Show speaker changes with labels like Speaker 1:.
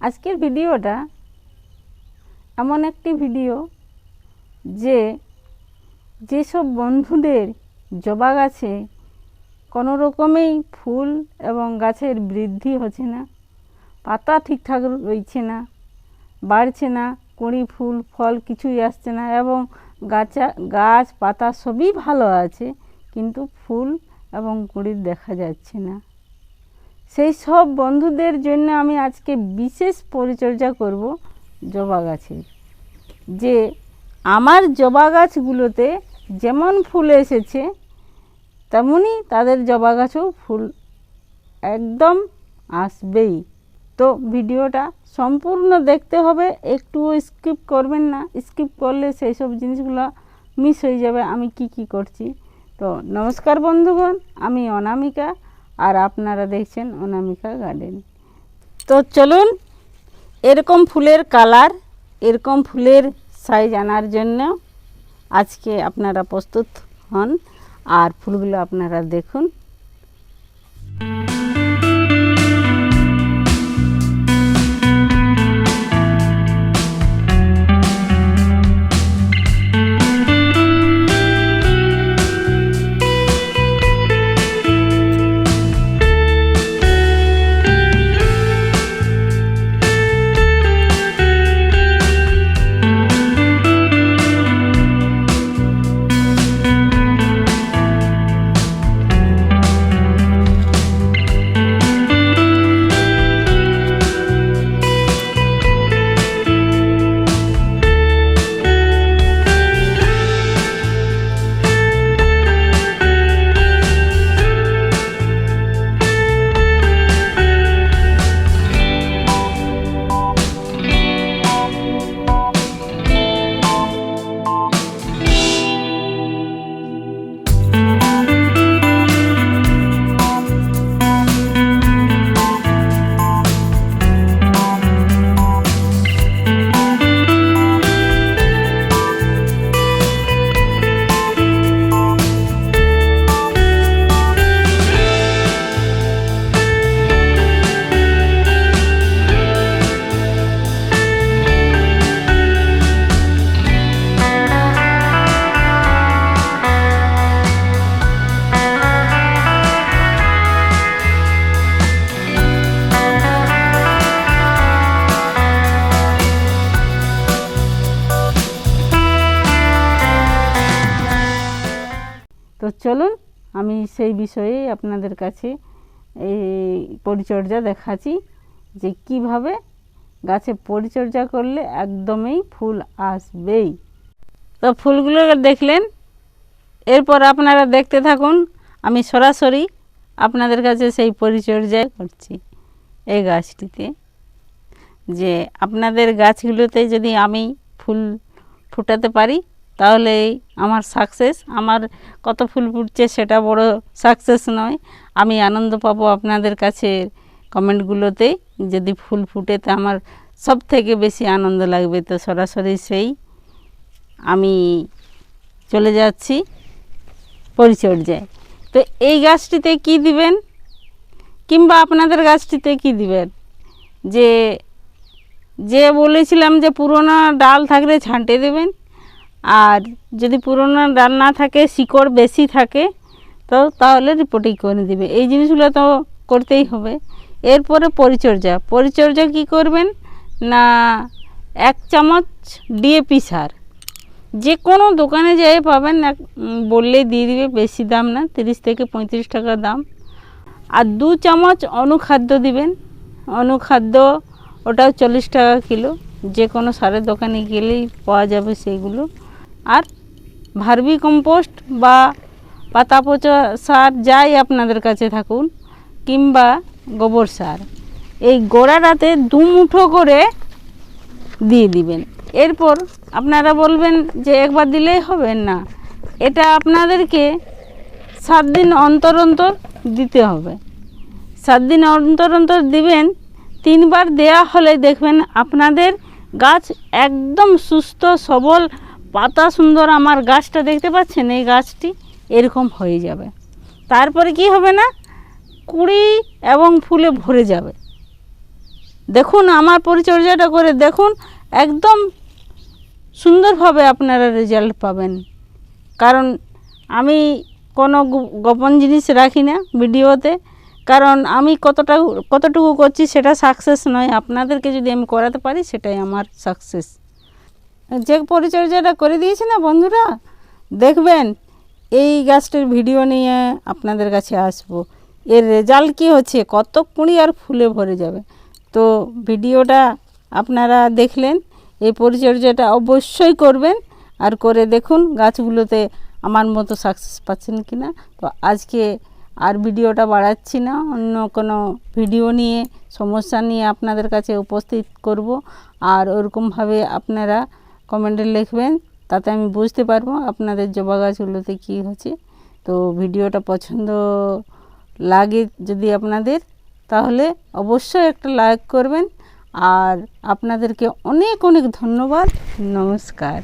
Speaker 1: আজকের ভিডিওটা এমন একটি ভিডিও যে যেসব বন্ধুদের জবা গাছে কোনো রকমেই ফুল এবং গাছের বৃদ্ধি হচ্ছে না, পাতা ঠিকঠাক রইছে না, বাড়ছে না, কুঁড়ি ফুল, ফল কিছুই আসছে না এবং গাছা, গাছ, পাতা সবই ভালো আছে, কিন্তু ফুল এবং কুঁড়ি দেখা যাচ্ছে না। সেই সব বন্ধুদের জন্য আমি আজকে বিশেষ পরিচর্যা করব জবা গাছের। যে আমার জবা গাছগুলোতে যেমন ফুল এসেছে তেমনই তাদের জবা গাছেও ফুল একদম আসবেই। তো ভিডিওটা সম্পূর্ণ দেখতে হবে, একটুও স্কিপ করবেন না। স্কিপ করলে সেই সব জিনিসগুলো মিস হয়ে যাবে, আমি কি কি করছি। তো নমস্কার বন্ধুগণ, আমি অনামিকা। আর আপনারা দেখছেন অনামিকা গার্ডেন। তো চলুন, এরকম ফুলের কালার, এরকম ফুলের সাইজ আনার জন্য আজকে আপনারা প্রস্তুত হন আর ফুলগুলো আপনারা দেখুন। তো চলুন, আমি সেই বিষয়ে আপনাদের কাছে এই পরিচর্যা দেখাচ্ছি যে কীভাবে গাছে পরিচর্যা করলে একদমই ফুল আসবেই। তো ফুলগুলো দেখলেন, এরপর আপনারা দেখতে থাকুন, আমি সরাসরি আপনাদের কাছে সেই পরিচর্যা করছি এই গাছটিতে, যে আপনাদের গাছগুলোতে যদি আমি ফুল ফুটাতে পারি তাহলে আমার সাকসেস আমার কত ফুল ফুটছে সেটা বড় সাকসেস নয়। আমি আনন্দ পাবো আপনাদের কাছে কমেন্টগুলোতে যদি ফুল ফুটে তা আমার সব থেকে বেশি আনন্দ লাগবে। তো সরাসরি সেই আমি চলে যাচ্ছি পরিচর্যায়। তো এই গাছটিতে কি দিবেন? কিংবা আপনাদের গাছটিতে কি দিবেন? যে যে বলেছিলাম যে পুরোনো ডাল থাকলে ছাঁটে দেবেন? আর যদি পুরোনো ডাল না থাকে শিকড় বেশি থাকে, তো তাহলে রিপোর্টিং করে দিবে। এই জিনিসগুলো তো করতেই হবে। এরপরে পরিচর্যা। পরিচর্যা কি করবেন? না, এক চামচ ডিএপি সার। যে কোনো দোকানে যেয়ে পাবেন, এক বললেই দিয়ে দিবে, বেশি দাম না, তিরিশ থেকে পঁয়ত্রিশ টাকা দাম। আর দু চামচ অনুখাদ্য দিবেন। অনুখাদ্য, ওটাও চল্লিশ টাকা কিলো। যে কোনো সারের দোকানে গেলেই পাওয়া যাবে সেইগুলো। আর ভার্মি কম্পোস্ট বা পাতা পচা সার যাই আপনাদের কাছে থাকুন কিংবা গোবর সার, এই গোড়াটাতে দু মুঠো করে দিয়ে দিবেন। এরপর আপনারা বলবেন যে একবার দিলেই হবে না। এটা আপনাদেরকে সাত দিন অন্তর অন্তর দিতে হবে। সাত দিন অন্তর অন্তর দিবেন, তিনবার দেয়া হলে দেখবেন আপনাদের গাছ একদম সুস্থ, সবল পাতা সুন্দর আমার গাছটা দেখতে পাচ্ছেন? এই গাছটি এরকম হয়ে যাবে। তারপরে কি হবে না? কুড়ি এবং ফুলে ভরে যাবে। দেখুন, আমার পরিচর্যাটা করে দেখুন, একদম সুন্দরভাবে আপনারা রেজাল্ট পাবেন। কারণ আমি কোনো গোপন জিনিস রাখি না ভিডিওতে। কারণ আমি কতটা, কতটুকু করছি সেটা সাকসেস নয়। আপনাদেরকে যদি আমি করাতে পারি, সেটাই আমার সাকসেস যে পরিচর্যাটা করে দিয়েছি না বন্ধুরা, দেখবেন এই গাছটার ভিডিও নিয়ে আপনাদের কাছে আসব। এর রেজাল্ট কী হচ্ছে? কত কুঁড়ি আর ফুলে ভরে যাবে। তো ভিডিওটা আপনারা দেখলেন, এই পরিচর্যাটা অবশ্যই করবেন আর করে দেখুন গাছগুলোতে আমার মতো সাকসেস পাচ্ছেন কি না তো আজকে আর ভিডিওটা বাড়াচ্ছি না, অন্য কোনো ভিডিও নিয়ে, সমস্যা নিয়ে আপনাদের কাছে উপস্থিত করব। আর ওরকমভাবে আপনারা কমেন্টে লিখবেন, তাতে আমি বুঝতে পারব আপনাদের জবা গাছগুলোতে কী হচ্ছে। তো ভিডিওটা পছন্দ লাগে যদি আপনাদের, তাহলে অবশ্যই একটা লাইক করবেন। আর আপনাদেরকে অনেক অনেক ধন্যবাদ। নমস্কার।